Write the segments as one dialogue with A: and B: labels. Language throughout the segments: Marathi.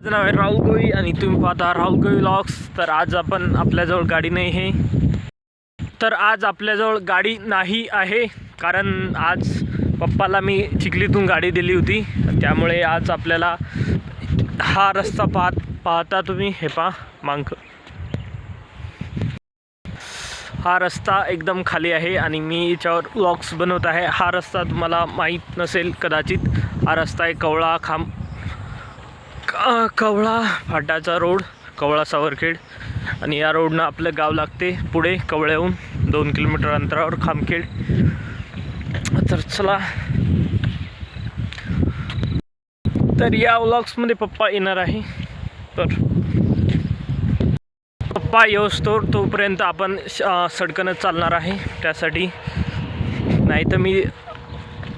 A: माझं नाव आहे राहुल गोई आणि तुम्ही पाहता राहुल गोई लॉक्स तर आज आपण आपल्याजवळ गाडी नाही आहे. तर आज आपल्याजवळ गाडी नाही आहे कारण आज पप्पाला मी चिखलीतून गाडी दिली होती. त्यामुळे आज आपल्याला हा रस्ता पाहत पाहता तुम्ही. हे पहा मांक हा रस्ता एकदम खाली आहे आणि मी याच्यावर व्लॉग्स बनवत आहे. हा रस्ता तुम्हाला माहीत नसेल कदाचित. हा रस्ता आहे कवळा खांब कवळा फाटाचा रोड कवळा सावरखेड. आणि या रोडनं आपलं गाव लागते पुढे कवळ्याहून दोन किलोमीटर अंतरावर खामखेड. तर चला. तर या व्लॉग्समध्ये पप्पा येणार आहे. तर पप्पा येऊस्तोर तोपर्यंत आपण श- सडकनच चालणार आहे. त्यासाठी नाही तर मी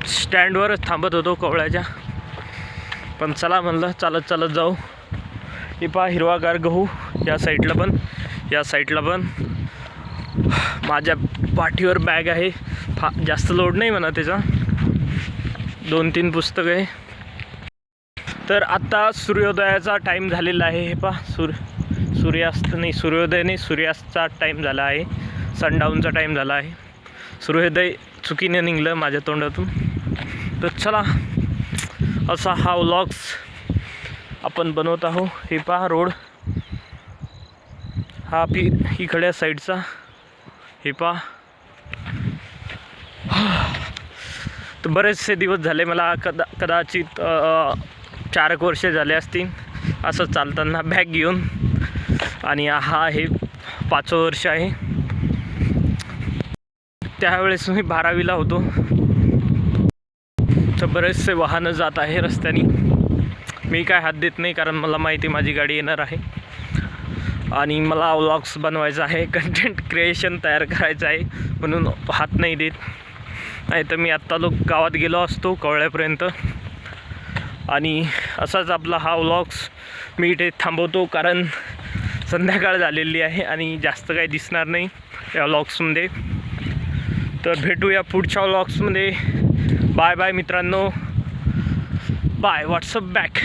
A: स्टँडवरच थांबत होतो कवळ्याच्या. पण चला म्हणलं चालत चालत जाऊ. हे पहा हिरवागार गहू या साईडला पण या साईडला पण. माझ्या पाठीवर बॅग आहे. फा जास्त लोड नाही म्हणा त्याचा. दोन तीन पुस्तकं आहे. तर आत्ता सूर्योदयाचा टाईम झालेला आहे. हे पहा सूर्य सूर्यास्त नाही सूर्योदय नाही सूर्यास्तचा टाईम झाला आहे. सनडाऊनचा टाईम झाला आहे. सूर्योदय चुकीने निघलं माझ्या तोंडातून. तर चला असा हा व्लॉग्स आपण बनवत आहो हे पहा रोड. हा पी इकड्या साईडचा हे पहा. तर बरेचसे दिवस झाले मला कदा कदाचित चार एक वर्षे झाले असतील. असं चालताना बॅग घेऊन. आणि हा हे पाचवं वर्ष आहे. त्यावेळेस मी बारावीला होतो. तर बरेचसे वाहनं जात आहे रस्त्याने. मी काय हात देत नाही कारण मला माहिती माझी गाडी येणार आहे. आणि मला व्लॉग्स बनवायचा आहे कंटेंट क्रिएशन तयार करायचं आहे म्हणून हात नाही देत. नाही तर मी आत्ता लोक गावात गेलो असतो कवळ्यापर्यंत. आणि असाच आपला हा व्लॉग्स मी इथे थांबवतो कारण संध्याकाळ झालेली आहे आणि जास्त काही दिसणार नाही या व्लॉग्समध्ये तर भेटूया पुढच्या व्लॉग्समध्ये बाय बाय मित्रांनो. Bye what's up back.